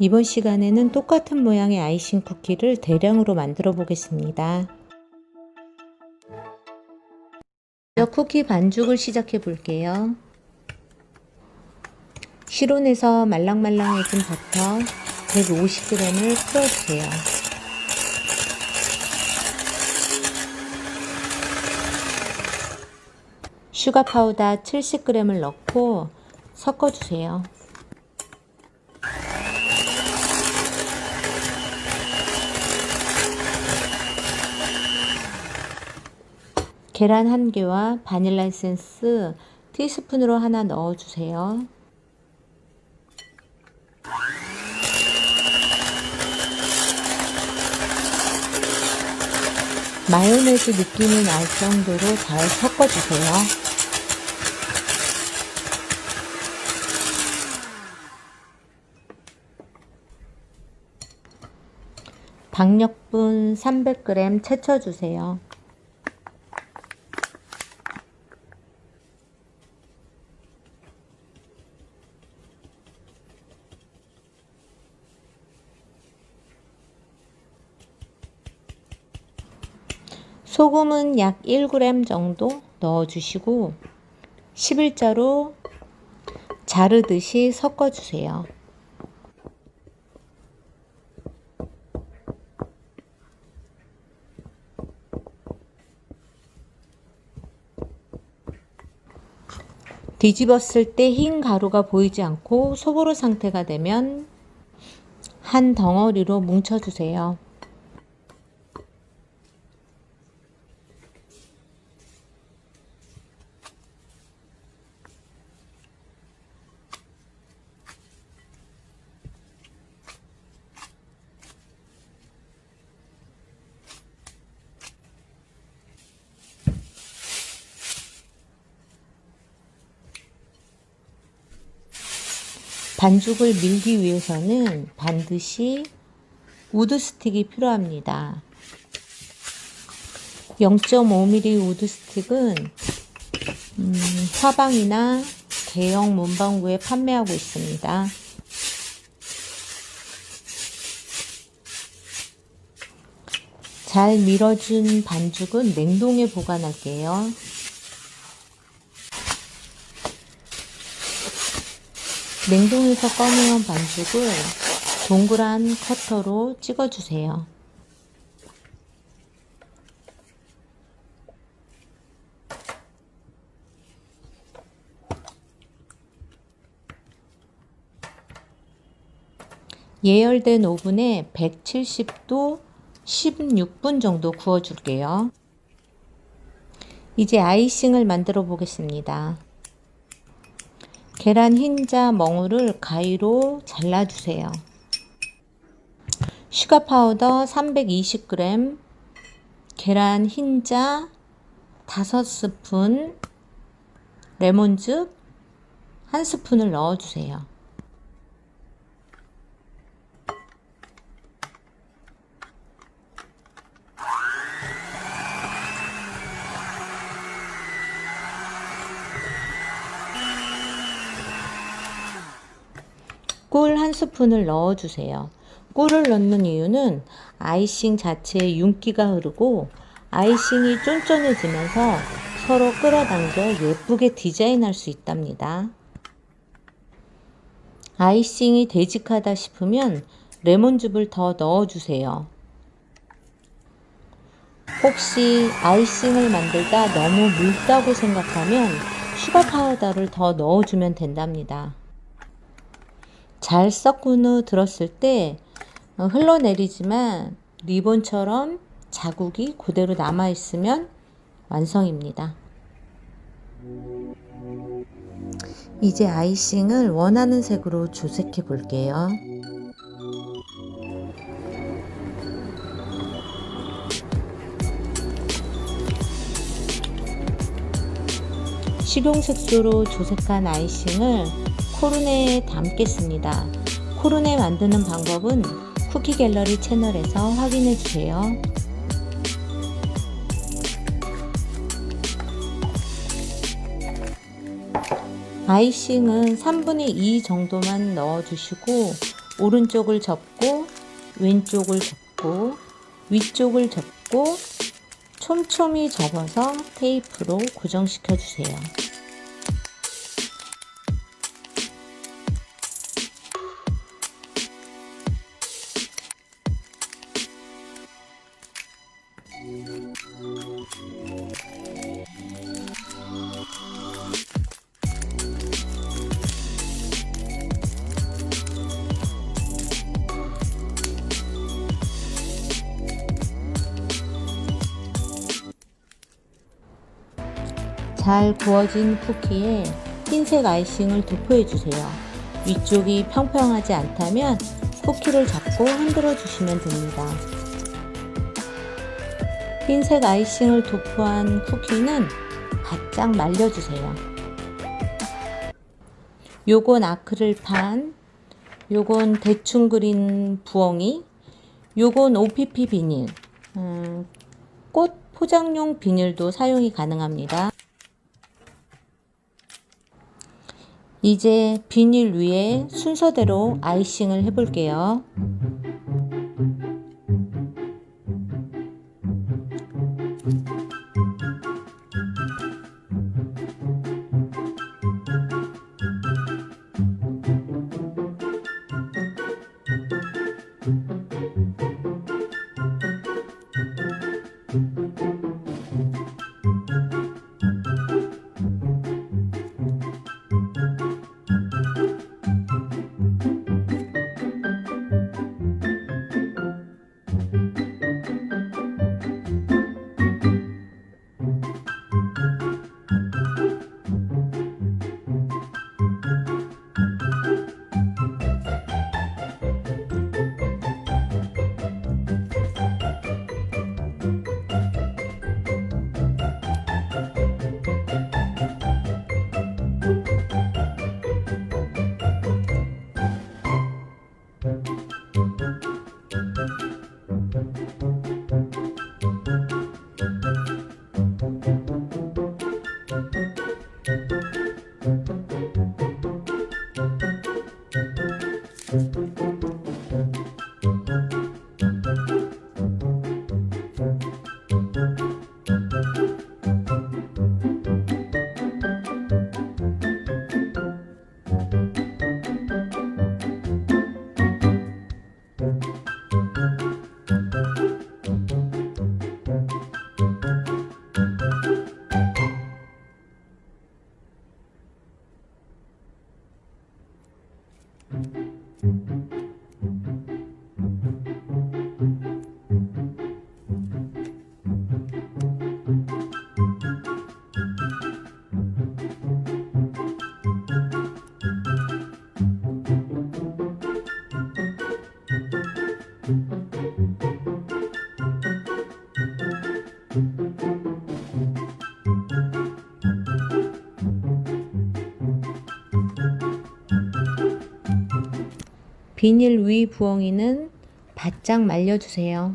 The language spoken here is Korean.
이번 시간에는 똑같은 모양의 아이싱 쿠키를 대량으로 만들어 보겠습니다. 쿠키 반죽을 시작해 볼게요. 실온에서 말랑말랑해진 버터 150g을 풀어주세요. 슈가 파우더 70g을 넣고 섞어주세요. 계란 한 개와 바닐라 에센스 티스푼으로 하나 넣어주세요. 마요네즈 느낌이 날 정도로 잘 섞어주세요. 박력분 300g 채쳐주세요. 소금은 약 1g 정도 넣어주시고 11자로 자르듯이 섞어주세요. 뒤집었을 때 흰 가루가 보이지 않고 소보로 상태가 되면 한 덩어리로 뭉쳐주세요. 반죽을 밀기 위해서는 반드시 우드 스틱이 필요합니다. 0.5mm 우드 스틱은 음, 화방이나 대형 문방구에 판매하고 있습니다. 잘 밀어준 반죽은 냉동에 보관할게요. 냉동에서 꺼내온 반죽을 동그란 커터로 찍어주세요. 예열된 오븐에 170도 16분 정도 구워줄게요. 이제 아이싱을 만들어 보겠습니다. 계란 흰자 멍울을 가위로 잘라주세요. 슈가 파우더 320g, 계란 흰자 5스푼, 레몬즙 1스푼을 넣어주세요. 꿀 한 스푼을 넣어주세요. 꿀을 넣는 이유는 아이싱 자체에 윤기가 흐르고 아이싱이 쫀쫀해지면서 서로 끌어당겨 예쁘게 디자인할 수 있답니다. 아이싱이 되직하다 싶으면 레몬즙을 더 넣어주세요. 혹시 아이싱을 만들다 너무 묽다고 생각하면 슈가 파우더를 더 넣어주면 된답니다. 잘 섞은 후 들었을 때 어, 흘러내리지만 리본처럼 자국이 그대로 남아있으면 완성입니다. 이제 아이싱을 원하는 색으로 조색해 볼게요. 식용색소로 조색한 아이싱을 코르네에 담겠습니다. 코르네 만드는 방법은 쿠키 갤러리 채널에서 확인해 주세요. 아이싱은 3분의 2 정도만 넣어 주시고 오른쪽을 접고 왼쪽을 접고 위쪽을 접고 촘촘히 접어서 테이프로 고정시켜 주세요. 잘 구워진 쿠키에 흰색 아이싱을 도포해 주세요. 위쪽이 평평하지 않다면 쿠키를 잡고 흔들어 주시면 됩니다. 흰색 아이싱을 도포한 쿠키는 바짝 말려주세요. 요건 아크릴 판, 요건 대충 그린 부엉이, 요건 OPP 비닐, 음, 꽃 포장용 비닐도 사용이 가능합니다. 이제 비닐 위에 순서대로 아이싱을 해볼게요. Thank you. 비닐 위 부엉이는 바짝 말려주세요.